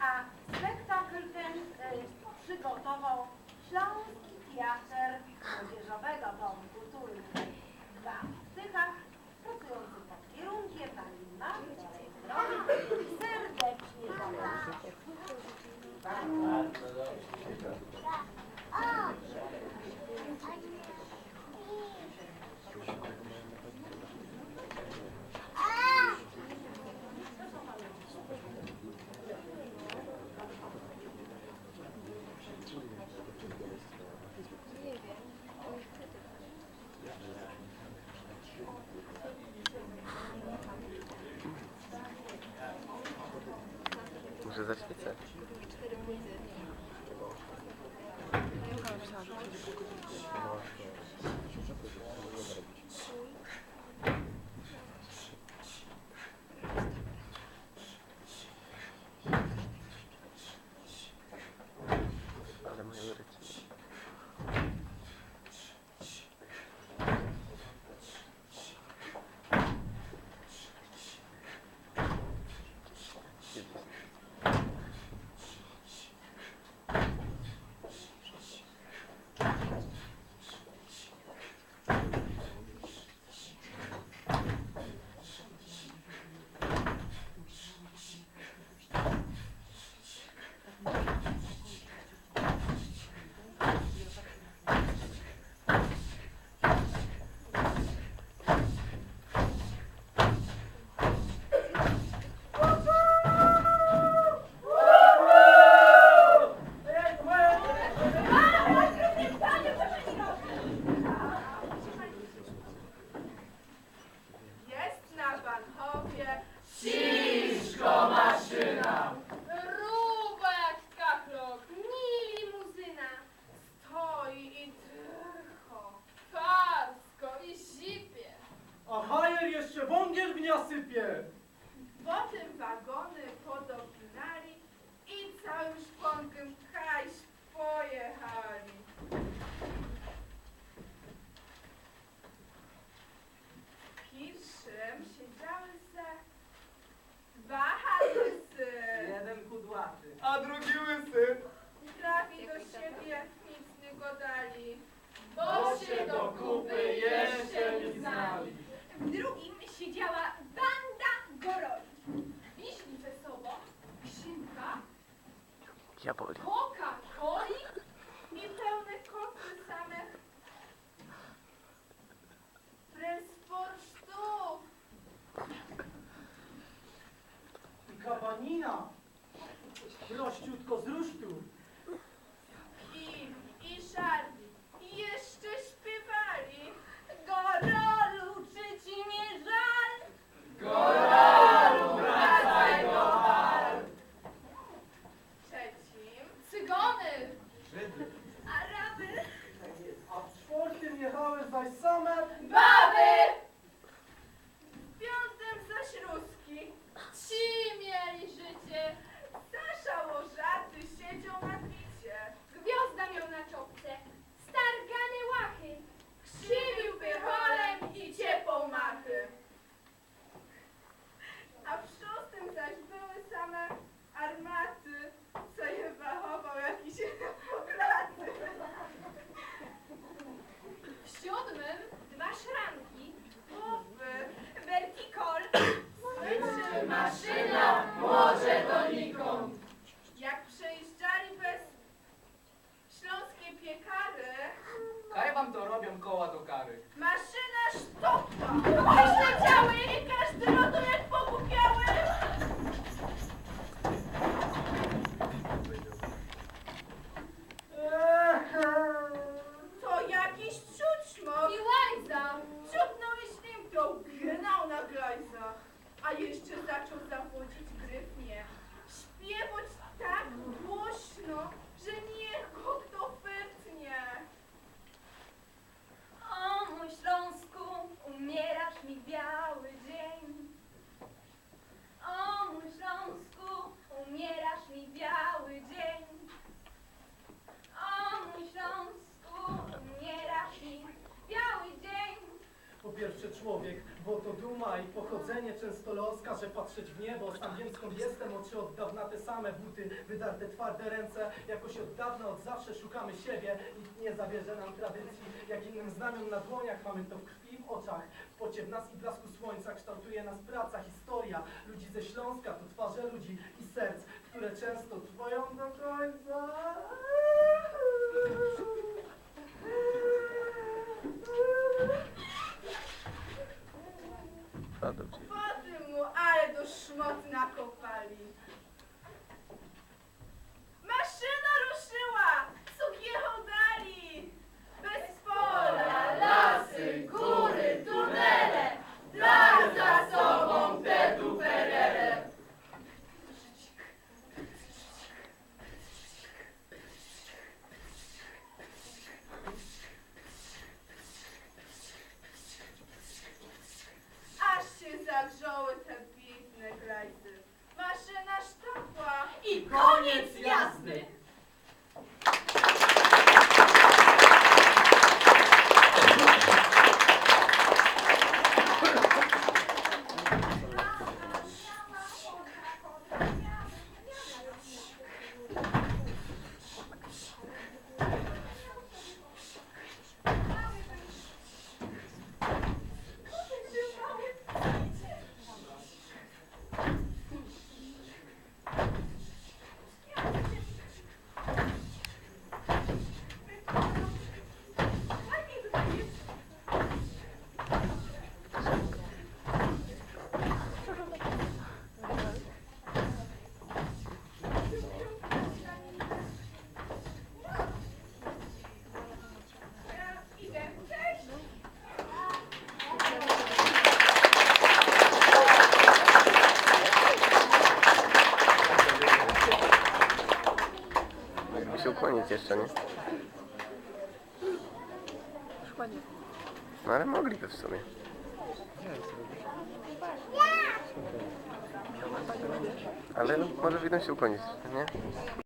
A spektakl ten e, przygotował Śląsk węgierwnia sypie. Potem wagony podopinali i całym szponkiem kaś pojechali. Janina. Prościutko z rusztu. I, i szarli, i jeszcze śpiewali. Gorolu, czy ci nie żal? Gorolu, wracaj do hal. Trzecim, cygony. Żydy. Araby. Tak jest. A w czwartym jechały zaś same. Ba! Bo to duma i pochodzenie częstolowska, że patrzeć w niebo, sam wiem skąd jestem, oczy od dawna te same, buty, wydarte twarde ręce, jakoś od dawna, od zawsze szukamy siebie, nikt nie zabierze nam tradycji, jak innym znamion na dłoniach, mamy to w krwi, w oczach, w pocie w nas i blasku słońca, kształtuje nas praca, historia, ludzi ze Śląska, to twarze ludzi i serc, które często trwają do końca. Padł. Potem mu, ale do szmot nakopali. Się ukłonić jeszcze, nie? No ale mogliby w sumie. Ale może w jednym się ukłonić, nie?